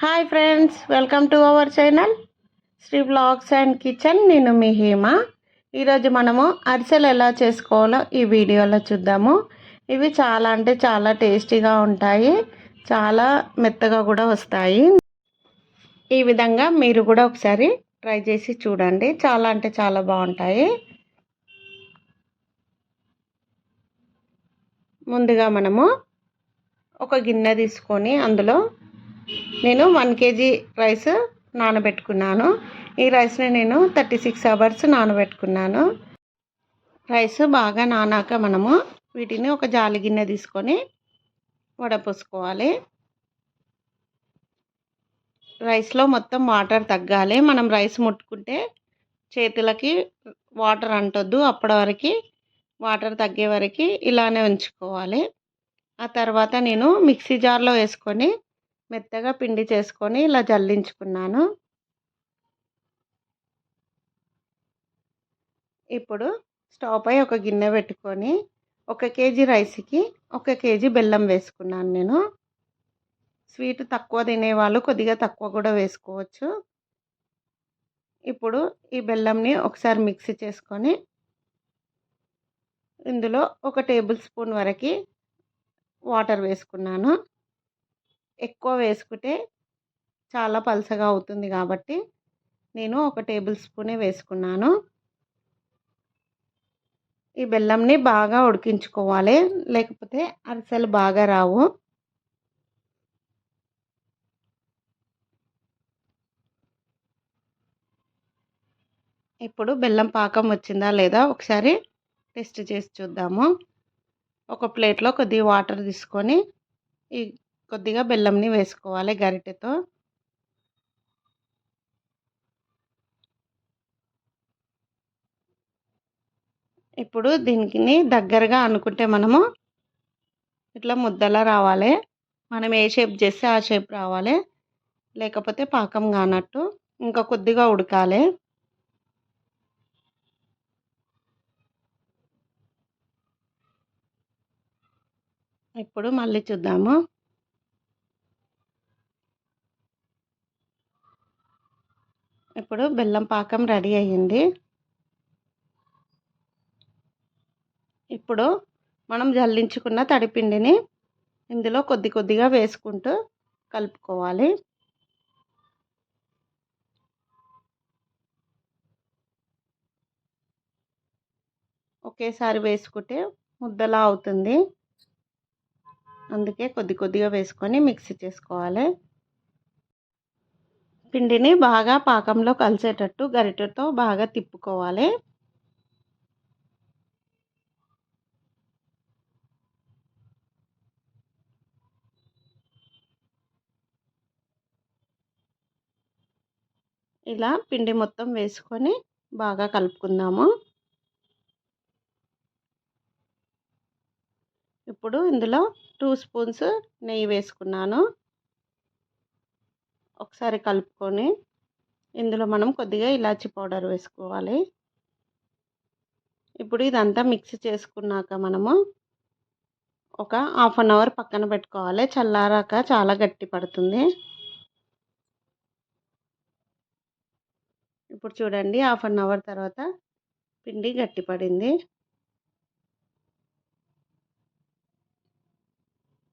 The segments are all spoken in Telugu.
Hi friends welcome to our channel Sri blogs and kitchen నేను మీ హేమ. ఈరోజు మనము అరిసెలు ఎలా చేసుకోవాలో ఈ వీడియోలో చూద్దాము. ఇవి చాలా అంటే చాలా టేస్టీగా ఉంటాయి. చాలా మెత్తగా కూడా వస్తాయి. ఈ విధంగా మీరు కూడా ఒకసారి ట్రై చేసి చూడండి. చాలా అంటే చాలా బాగుంటాయి. ముందుగా మనము ఒక గిన్నె తీసుకొని అందులో నేను వన్ కేజీ రైస్ నానబెట్టుకున్నాను. ఈ రైస్ని నేను థర్టీ సిక్స్ అవర్స్ నానబెట్టుకున్నాను. రైస్ బాగా నానాక మనము వీటిని ఒక జాలి గిన్నె తీసుకొని వడపోసుకోవాలి. రైస్లో మొత్తం వాటర్ తగ్గాలి. మనం రైస్ ముట్టుకుంటే చేతులకి వాటర్ అంటొద్దు. అప్పటి వరకు వాటర్ తగ్గే వరకు ఇలానే ఉంచుకోవాలి. ఆ తర్వాత నేను మిక్సీ జార్లో వేసుకొని మెత్తగా పిండి చేసుకొని ఇలా జల్లించుకున్నాను. ఇప్పుడు స్టవ్ పై ఒక గిన్నె పెట్టుకొని ఒక కేజీ రైస్కి ఒక కేజీ బెల్లం వేసుకున్నాను నేను. స్వీట్ తక్కువ తినేవాళ్ళు కొద్దిగా తక్కువ కూడా వేసుకోవచ్చు. ఇప్పుడు ఈ బెల్లంని ఒకసారి మిక్సీ చేసుకొని ఇందులో ఒక టేబుల్ స్పూన్ వరకు వాటర్ వేసుకున్నాను. ఎక్కువ వేసుకుంటే చాలా పలసగా అవుతుంది కాబట్టి నేను ఒక టేబుల్ స్పూనే వేసుకున్నాను. ఈ బెల్లంని బాగా ఉడికించుకోవాలి. లేకపోతే అరిసెలు బాగా రావు. ఇప్పుడు బెల్లం పాకం వచ్చిందా లేదా ఒకసారి టెస్ట్ చేసి చూద్దాము. ఒక ప్లేట్లో కొద్దిగా వాటర్ తీసుకొని ఈ కొద్దిగా బెల్లంని వేసుకోవాలి గరిటెతో. ఇప్పుడు దీనికి దగ్గరగా అనుకుంటే మనము ఇట్లా ముద్దలా రావాలి. మనం ఏ షేప్ చేస్తే ఆ షేప్ రావాలి. లేకపోతే పాకం కానట్టు ఇంకా కొద్దిగా ఉడకాలి. ఇప్పుడు మళ్ళీ చూద్దాము. ఇప్పుడు బెల్లం పాకం రెడీ అయ్యింది. ఇప్పుడు మనం జల్లించుకున్న తడిపిండిని ఇందులో కొద్ది కొద్దిగా వేసుకుంటూ కలుపుకోవాలి. ఒకేసారి వేసుకుంటే ముద్దలా అవుతుంది. అందుకే కొద్ది కొద్దిగా వేసుకొని మిక్సీ చేసుకోవాలి. పిండిని బాగా పాకంలో కలిసేటట్టు గరిటెతో బాగా తిప్పుకోవాలి. ఇలా పిండి మొత్తం వేసుకొని బాగా కలుపుకుందాము. ఇప్పుడు ఇందులో టూ స్పూన్స్ నెయ్యి వేసుకున్నాను. ఒకసారి కలుపుకొని ఇందులో మనం కొద్దిగా ఇలాచి పౌడర్ వేసుకోవాలి. ఇప్పుడు ఇదంతా మిక్స్ చేసుకున్నాక మనము ఒక హాఫ్ అన్ అవర్ పక్కన పెట్టుకోవాలి. చల్లారాక చాలా గట్టి పడుతుంది. ఇప్పుడు చూడండి హాఫ్ అన్ అవర్ తర్వాత పిండి గట్టి పడింది.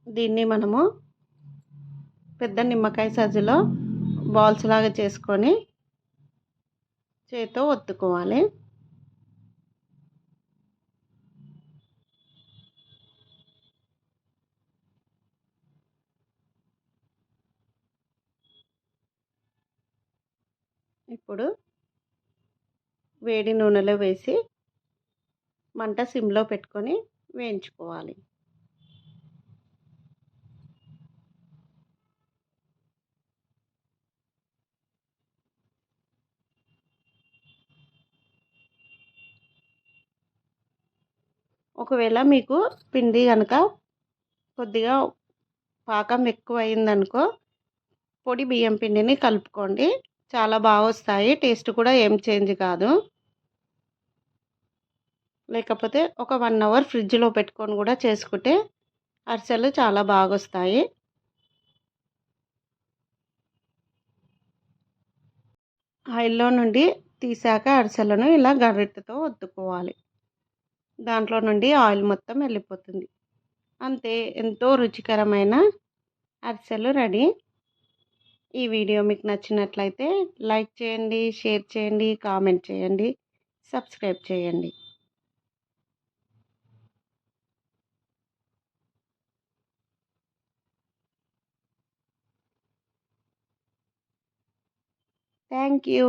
దీన్ని మనము పెద్ద నిమ్మకాయ సజ్జలో బాల్స్ లాగా చేసుకొని చేతితో ఒత్తుకోవాలి. ఇప్పుడు వేడి నూనెలో వేసి మంట సిమ్లో పెట్టుకొని వేయించుకోవాలి. ఒకవేళ మీకు పిండి కనుక కొద్దిగా పాకం ఎక్కువ అయిందనుకో పొడి బియ్యం పిండిని కలుపుకోండి. చాలా బాగా వస్తాయి. టేస్ట్ కూడా ఏం చేంజ్ కాదు. లేకపోతే ఒక వన్ అవర్ ఫ్రిడ్జ్లో పెట్టుకొని కూడా చేసుకుంటే అరిసెలు చాలా బాగా వస్తాయి. ఆయిల్లో నుండి తీసాక అరిసెలను ఇలా గరిటెతో ఒత్తుకోవాలి. దాంట్లో నుండి ఆయిల్ మొత్తం వెళ్ళిపోతుంది. అంతే ఎంతో రుచికరమైన అరిసెలు రెడీ. ఈ వీడియో మీకు నచ్చినట్లయితే లైక్ చేయండి షేర్ చేయండి కామెంట్ చేయండి సబ్స్క్రైబ్ చేయండి. Thank you.